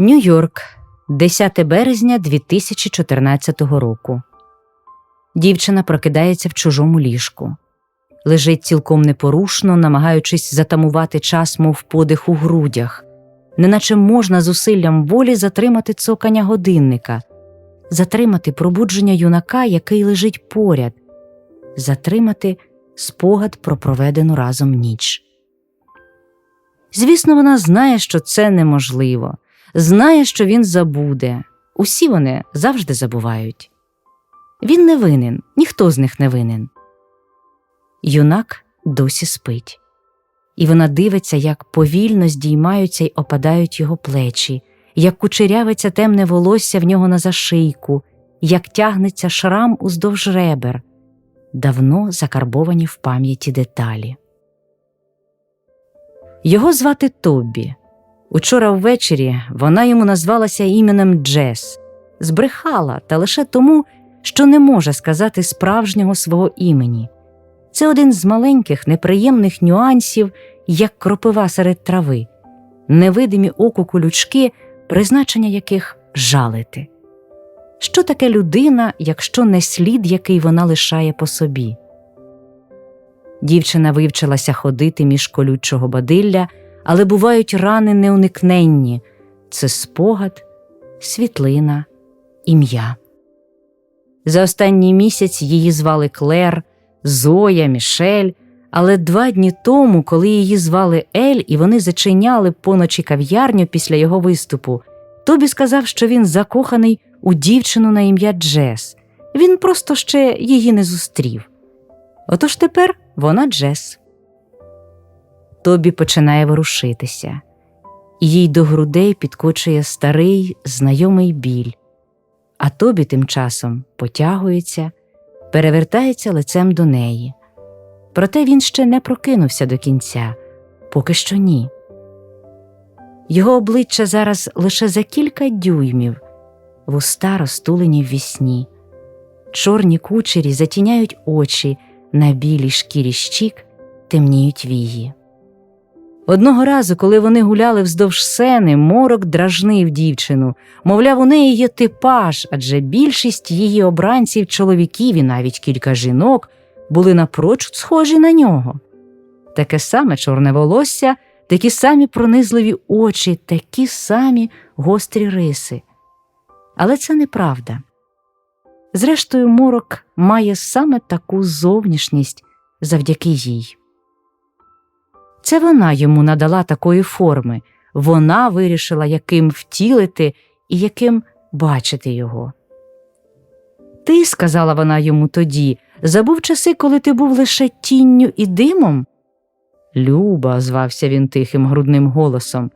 Нью-Йорк, 10 березня 2014 року. Дівчина прокидається в чужому ліжку. Лежить цілком непорушно, намагаючись затамувати час, мов подих у грудях, неначе можна зусиллям волі затримати цокання годинника, затримати пробудження юнака, який лежить поряд, затримати спогад про проведену разом ніч. Звісно, вона знає, що це неможливо, знає, що він забуде. Усі вони завжди забувають. Він не винен, ніхто з них не винен. Юнак досі спить, і вона дивиться, як повільно здіймаються й опадають його плечі, як кучерявиться темне волосся в нього на зашийку, як тягнеться шрам уздовж ребер, давно закарбовані в пам'яті деталі. Його звати Тоббі. Учора ввечері вона йому назвалася іменем Джес, збрехала та лише тому, що не може сказати справжнього свого імені. Це один з маленьких неприємних нюансів, як кропива серед трави, невидимі оку колючки, призначення яких жалити. Що таке людина, якщо не слід, який вона лишає по собі? Дівчина вивчилася ходити між колючого бадилля, але бувають рани неуникненні це спогад, світлина, ім'я. За останній місяць її звали Клер, Зоя, Мішель, але два дні тому, коли її звали Ель, і вони зачиняли поночі кав'ярню після його виступу, Тобі сказав, що він закоханий у дівчину на ім'я Джес. Він просто ще її не зустрів. Отож тепер вона Джес. Тобі починає ворушитися, їй до грудей підкочує старий знайомий біль. А тобі тим часом потягується, перевертається лицем до неї. Проте він ще не прокинувся до кінця, поки що ні. Його обличчя зараз лише за кілька дюймів, вуста розтулені в вісні, чорні кучері затіняють очі, на білій шкірі щік темніють вії. Одного разу, коли вони гуляли вздовж сени, морок дражнив дівчину, мовляв, у неї є типаж, адже більшість її обранців, чоловіків і навіть кілька жінок були напрочуд схожі на нього. Таке саме чорне волосся, такі самі пронизливі очі, такі самі гострі риси. Але це неправда. Зрештою, морок має саме таку зовнішність завдяки їй. Це вона йому надала такої форми, вона вирішила, яким втілити і яким бачити його. Ти, сказала вона йому тоді, забув часи, коли ти був лише тінню і димом? Люба, озвався він тихим грудним голосом,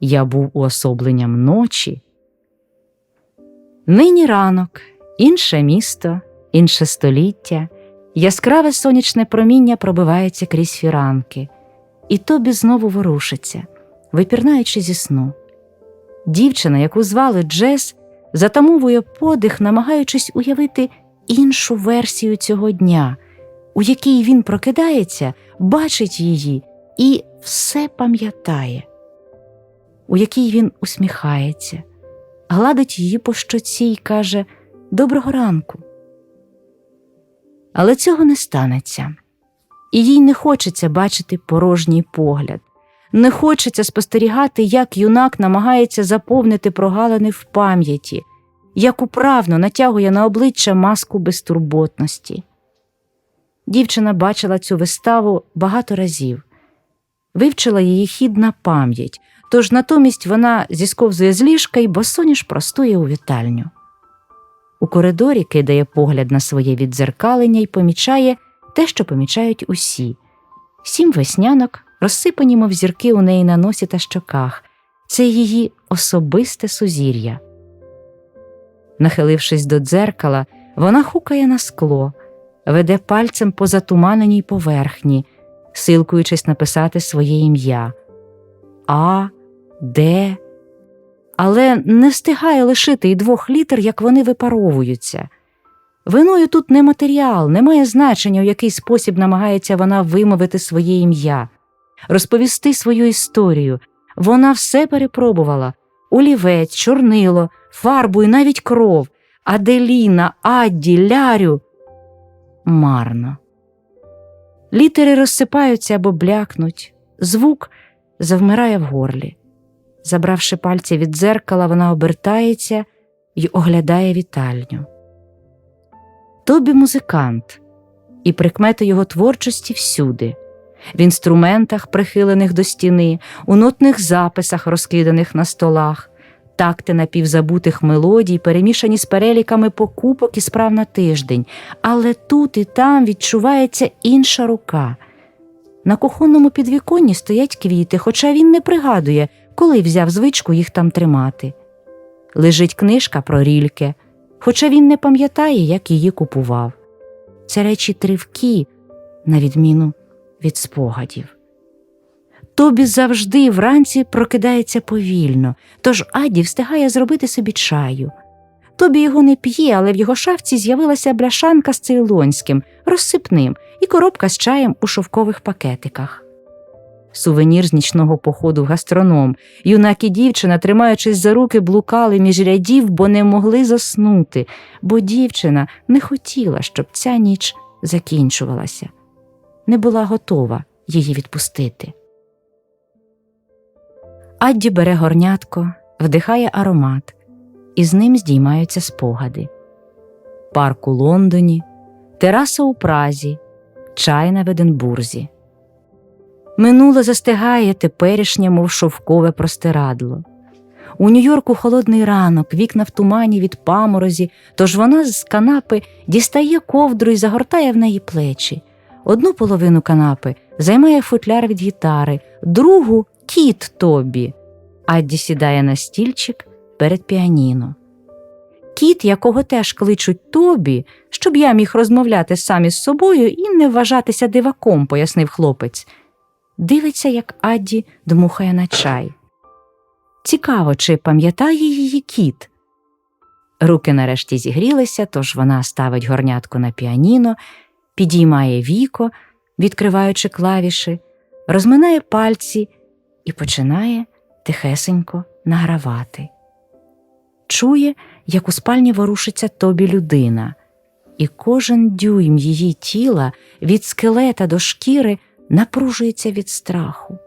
я був уособленням ночі. Нині ранок, інше місто, інше століття, яскраве сонячне проміння пробивається крізь фіранки і тобі знову ворушиться, випірнаючи зі сну. Дівчина, яку звали Джес, затамовує подих, намагаючись уявити іншу версію цього дня, у якій він прокидається, бачить її і все пам'ятає, у якій він усміхається, гладить її по щоці і каже Доброго ранку. Але цього не станеться і їй не хочеться бачити порожній погляд, не хочеться спостерігати, як юнак намагається заповнити прогалини в пам'яті, як управно натягує на обличчя маску безтурботності. Дівчина бачила цю виставу багато разів, вивчила її хід на пам'ять, тож натомість вона зісковзує з ліжка і босоніж простує у вітальню. У коридорі кидає погляд на своє віддзеркалення і помічає те, що помічають усі сім веснянок, розсипані, мов зірки у неї на носі та щоках, це її особисте сузір'я. Нахилившись до дзеркала, вона хукає на скло, веде пальцем по затуманеній поверхні, силкуючись написати своє ім'я А, Д, але не встигає лишити й двох літер, як вони випаровуються. Виною тут не матеріал, не має значення, у який спосіб намагається вона вимовити своє ім'я, розповісти свою історію. Вона все перепробувала, олівець, чорнило, фарбу і навіть кров, Аделіна, Адді, Лярю. Марно. Літери розсипаються або блякнуть, звук завмирає в горлі. Забравши пальці від дзеркала, вона обертається і оглядає вітальню. Тобі музикант, і прикмети його творчості всюди в інструментах, прихилених до стіни, у нотних записах, розкиданих на столах, такти напівзабутих мелодій, перемішані з переліками покупок і справ на тиждень, але тут і там відчувається інша рука. На кухонному підвіконні стоять квіти, хоча він не пригадує, коли взяв звичку їх там тримати. Лежить книжка про рільке, хоча він не пам'ятає, як її купував. Це речі тривкі, на відміну від спогадів. Тобі завжди вранці прокидається повільно, тож Аді встигає зробити собі чаю. Тобі його не п'є, але в його шафці з'явилася бляшанка з цейлонським, розсипним і коробка з чаєм у шовкових пакетиках. Сувенір з нічного походу в гастроном. Юнак і дівчина, тримаючись за руки, блукали між рядів, бо не могли заснути, бо дівчина не хотіла, щоб ця ніч закінчувалася, не була готова її відпустити. Адді бере горнятко, вдихає аромат, і з ним здіймаються спогади. Парк у Лондоні, тераса у Празі, чай на Веденбурзі. Минуле застигає теперішнє, мов шовкове простирадло. У Нью-Йорку холодний ранок, вікна в тумані від паморозі, тож вона з канапи дістає ковдру і загортає в неї плечі. Одну половину канапи займає футляр від гітари, другу кіт Тобі. Адді сідає на стільчик перед піаніно. Кіт, якого теж кличуть Тобі, щоб я міг розмовляти сам із собою і не вважатися диваком, пояснив хлопець. Дивиться, як Адді дмухає на чай. Цікаво, чи пам'ятає її кіт. Руки нарешті зігрілися, тож вона ставить горнятку на піаніно, підіймає віко, відкриваючи клавіші, розминає пальці і починає тихесенько награвати. Чує, як у спальні ворушиться тобі людина, і кожен дюйм її тіла від скелета до шкіри напружується від страху.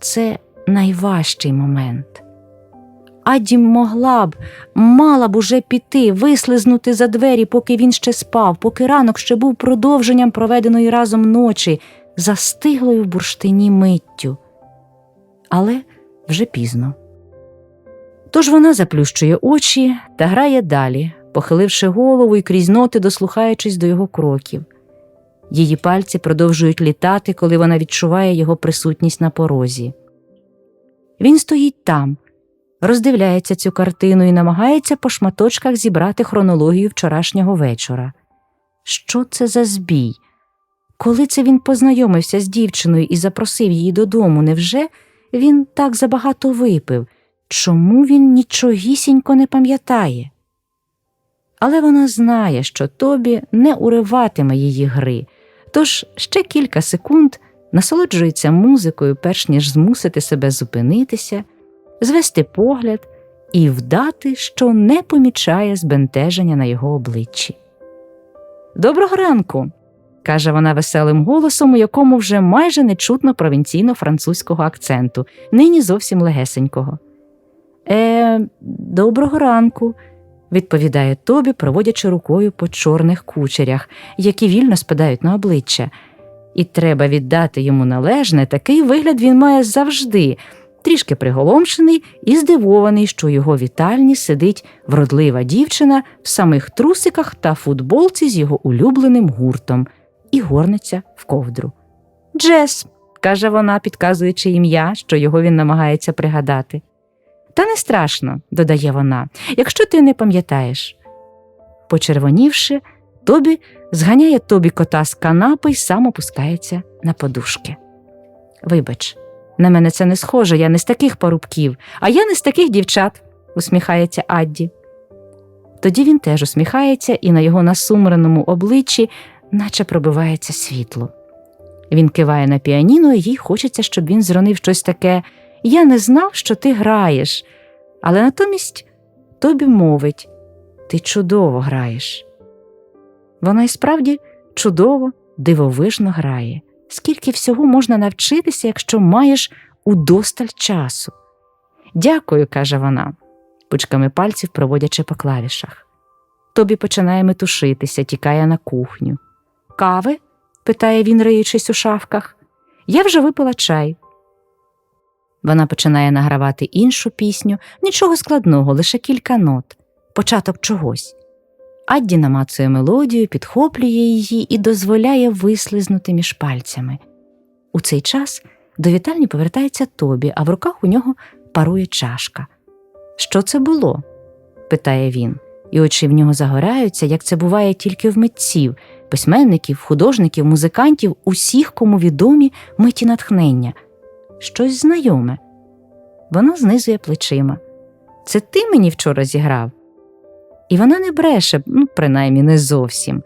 Це найважчий момент. Адім могла б, мала б уже піти, вислизнути за двері, поки він ще спав, поки ранок ще був продовженням проведеної разом ночі, застиглою в бурштині миттю. Але вже пізно. Тож вона заплющує очі та грає далі, похиливши голову і крізь ноти дослухаючись до його кроків. Її пальці продовжують літати, коли вона відчуває його присутність на порозі. Він стоїть там, роздивляється цю картину і намагається по шматочках зібрати хронологію вчорашнього вечора. Що це за збій? Коли це він познайомився з дівчиною і запросив її додому, невже він так забагато випив? Чому він нічогісінько не пам'ятає? Але вона знає, що Тобі не уриватиме її гри, тож ще кілька секунд насолоджується музикою, перш ніж змусити себе зупинитися, звести погляд і вдати, що не помічає збентеження на його обличчі. Доброго ранку, каже вона веселим голосом, у якому вже майже не чутно провінційно-французького акценту, нині зовсім легесенького. Е, доброго ранку, відповідає Тобі, проводячи рукою по чорних кучерях, які вільно спадають на обличчя. І треба віддати йому належне, такий вигляд він має завжди, трішки приголомшений і здивований, що його вітальні сидить вродлива дівчина в самих трусиках та футболці з його улюбленим гуртом і горниться в ковдру. Джес, каже вона, підказуючи ім'я, що його він намагається пригадати. Та не страшно, додає вона, якщо ти не пам'ятаєш. Почервонівши, Тобі зганяє тобі кота з канапи й сам опускається на подушки. Вибач, на мене це не схоже, я не з таких порубків, а я не з таких дівчат, усміхається Адді. Тоді він теж усміхається, і на його насумреному обличчі наче пробивається світло. Він киває на піаніно, і їй хочеться, щоб він зронив щось таке Я не знав, що ти граєш. Але натомість Тобі мовить Ти чудово граєш. Вона і справді чудово, дивовижно грає. Скільки всього можна навчитися, якщо маєш удосталь часу. Дякую, каже вона, пучками пальців проводячи по клавішах. Тобі починає метушитися, тікає на кухню. Кави? питає він, риючись у шафках. Я вже випила чай. Вона починає награвати іншу пісню, нічого складного, лише кілька нот, початок чогось. Адді намацує мелодію, підхоплює її і дозволяє вислизнути між пальцями. У цей час до вітальні повертається Тобі, а в руках у нього парує чашка. Що це було? питає він, і очі в нього загоряються, як це буває тільки в митців, письменників, художників, музикантів, усіх, кому відомі миті натхнення. Щось знайоме. Вона знизує плечима. Це ти мені вчора зіграв? І вона не бреше, ну, принаймні не зовсім.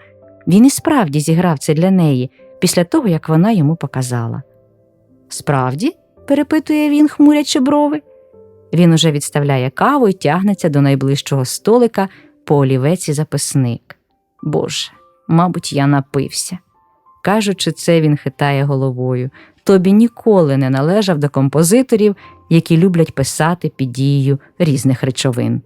Він і справді зіграв це для неї після того, як вона йому показала. Справді? перепитує він, хмурячи брови. Він уже відставляє каву і тягнеться до найближчого столика по олівець і записник. Боже, мабуть, я напився. Кажучи це, він хитає головою. Тобі ніколи не належав до композиторів, які люблять писати під дією різних речовин.